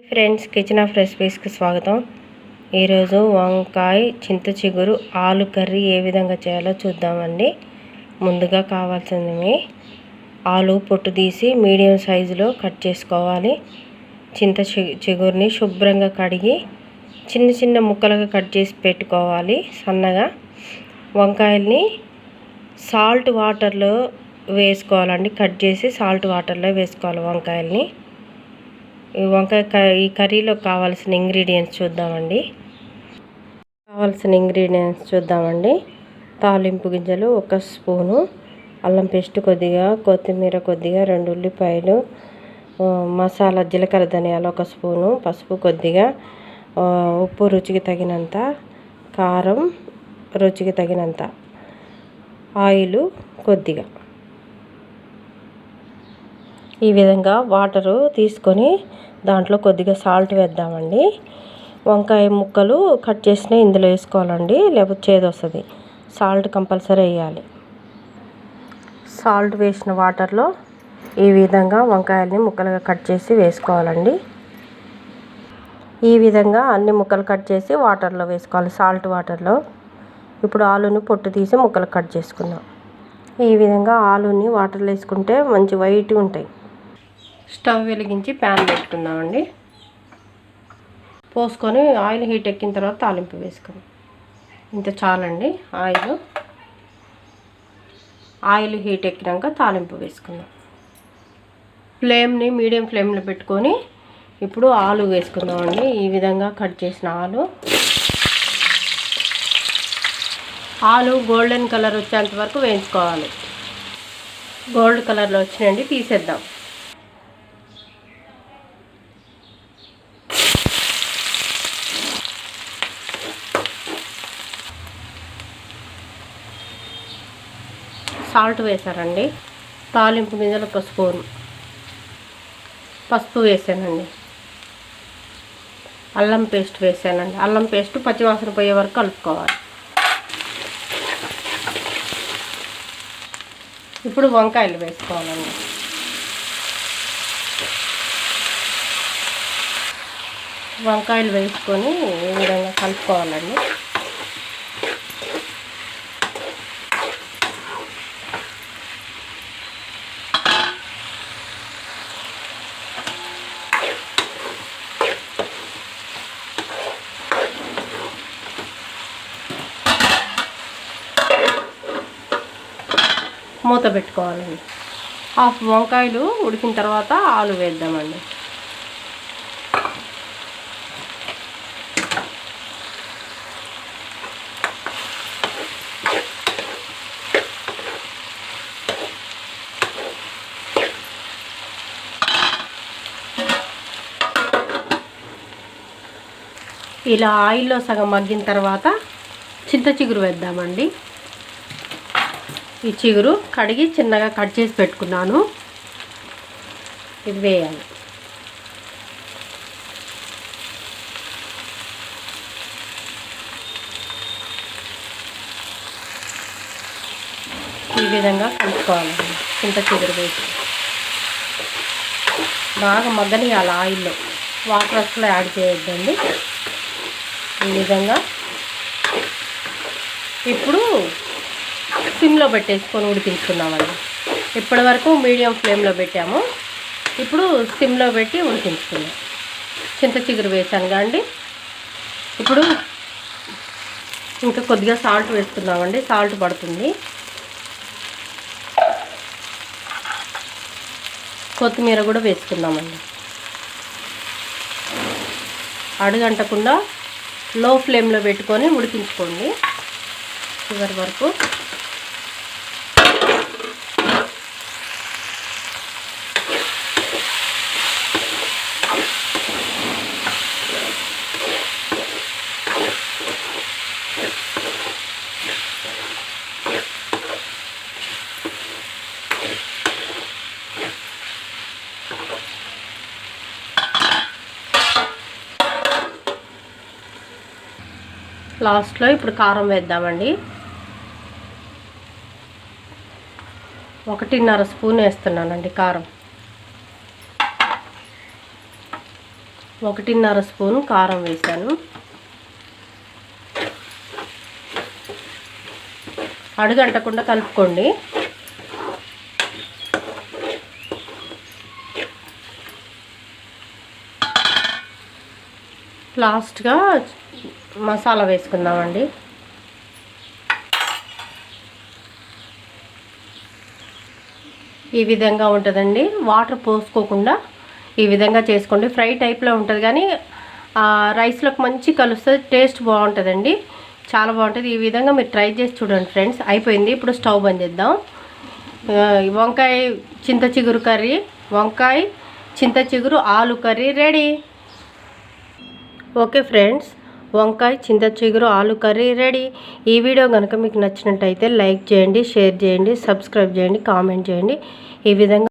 Friends kitchen of రెసిపీస్కి స్వాగతం. ఈరోజు వంకాయ చింత చిగురు ఆలు కర్రీ ఏ విధంగా చేయాలో చూద్దామండి. ముందుగా కావాల్సినవి ఆలు పొట్టు తీసి మీడియం సైజులో కట్ చేసుకోవాలి. చింత చి- చిగురుని శుభ్రంగా కడిగి చిన్న చిన్న ముక్కలుగా కట్ చేసి పెట్టుకోవాలి సన్నగా. వంకాయల్ని సాల్ట్ వాటర్లో వేసుకోవాలండి. కట్ చేసి సాల్ట్ వాటర్లో వేసుకోవాలి వంకాయల్ని. వంకాయ క- ఈ కర్రీలో కావాల్సిన ఇంగ్రీడియంట్స్ చూద్దామండి. కావాల్సిన ఇంగ్రీడియంట్స్ చూద్దామండి. తాలింపు గింజలు ఒక స్పూను అల్లం పేస్ట్ కొద్దిగా కొత్తిమీర కొద్దిగా రెండు ఉల్లిపాయలు మసాలా జీలకర్ర ధనియాలు ఒక స్పూను పసుపు కొద్దిగా ఉప్పు రుచికి తగినంత కారం రుచికి తగినంత ఆయిల్ కొద్దిగా. ఈ విధంగా వాటరు తీసుకొని దాంట్లో కొద్దిగా సాల్ట్ వేద్దామండి. వంకాయ ముక్కలు కట్ చేసిన ఇందులో వేసుకోవాలండి లేకపోతే చేదు వస్తుంది. సాల్ట్ కంపల్సరీ వేయాలి. సాల్ట్ వేసిన వాటర్లో ఈ విధంగా వంకాయల్ని ముక్కలుగా కట్ చేసి వేసుకోవాలండి. ఈ విధంగా అన్ని ముక్కలు కట్ చేసి వాటర్లో వేసుకోవాలి సాల్ట్ వాటర్లో. ఇప్పుడు ఆలుని పొట్టు తీసి ముక్కలు కట్ చేసుకుందాం. ఈ విధంగా ఆలుని వాటర్లో వేసుకుంటే మంచి వైట్గా ఉంటాయి. స్టవ్ వెలిగించి ప్యాన్ పెట్టుకుందామండి. పోసుకొని ఆయిల్ హీట్ ఎక్కిన తర్వాత తాలింపు వేసుకుందాం. ఇంత చాలండి ఆయిల్. ఆయిల్ హీట్ ఎక్కినాక తాలింపు వేసుకుందాం. ఫ్లేమ్ని మీడియం ఫ్లేమ్లో పెట్టుకొని ఇప్పుడు ఆలు వేసుకుందామండి. ఈ విధంగా కట్ చేసిన ఆలు. ఆలు గోల్డెన్ కలర్ వచ్చేంత వరకు వేయించుకోవాలి. గోల్డ్ కలర్లో వచ్చినాయండి తీసేద్దాం. సాల్ట్ వేశారండి. తాలింపు గింజలు ఒక స్పూన్ పసుపు వేసానండి. అల్లం పేస్ట్ వేసానండి. అల్లం పేస్ట్ పచ్చివాసన పోయే వరకు కలుపుకోవాలి. ఇప్పుడు వంకాయలు వేసుకోవాలండి. వంకాయలు వేసుకొని ఈ విధంగా కలుపుకోవాలండి. మూత పెట్టుకోవాలండి హాఫ్ వంకాయలు ఉడికిన తర్వాత ఆలు వేద్దామండి. ఇలా ఆయిల్లో సగం మగ్గిన తర్వాత చింత చిగురు వేద్దామండి. ఈ చిగురు కడిగి చిన్నగా కట్ చేసి పెట్టుకున్నాను. ఇది వేయాలి. ఈ విధంగా కలుపుకోవాలండి చింత చిగురు వేసి. బాగా మగ్గనియాలి ఆయిల్లో. వాటర్ అసలు యాడ్ చేయొద్దండి. ఈ విధంగా ఇప్పుడు సిమ్లో పెట్టేసుకొని ఉడికించుకున్నామండి ఇప్పటి వరకు మీడియం ఫ్లేమ్లో పెట్టాము. ఇప్పుడు సిమ్లో పెట్టి ఉడికించుకున్నాం చింత చిగురు వేసాను కాండి ఇప్పుడు ఇంకా కొద్దిగా సాల్ట్ వేసుకుందామండి. సాల్ట్ పడుతుంది. కొత్తిమీర కూడా వేసుకుందామండి. అడుగంటకుండా లో ఫ్లేమ్లో పెట్టుకొని ఉడికించుకోండి. చివరి వరకు లాస్ట్లో ఇప్పుడు కారం వేద్దామండి. ఒకటిన్నర స్పూన్ వేస్తున్నానండి కారం. ఒకటిన్నర స్పూన్ కారం వేసాను అడుగంటకుండా కలుపుకోండి. లాస్ట్గా మసాలా వేసుకుందామండి. ఈ విధంగా ఉంటుందండి. వాటర్ పోసుకోకుండా ఈ విధంగా చేసుకోండి. ఫ్రై టైప్లో ఉంటుంది కానీ ఆ, రైస్లోకి మంచి కలుస్తుంది టేస్ట్ బాగుంటుందండి. చాలా బాగుంటుంది. ఈ విధంగా మీరు ట్రై చేసి చూడండి ఫ్రెండ్స్. అయిపోయింది. ఇప్పుడు స్టవ్ బంద్ చేద్దాం. వంకాయ చింత చిగురు కర్రీ వంకాయ చింత చిగురు ఆలు కర్రీ రెడీ. ఓకే ఫ్రెండ్స్ వంకాయ చింత చిగురు ఆలు కర్రీ రెడీ. ఈ వీడియో కనుక మీకు నచ్చినట్టయితే లైక్ చేయండి షేర్ చేయండి సబ్స్క్రైబ్ చేయండి కామెంట్ చేయండి. ఈ విధంగా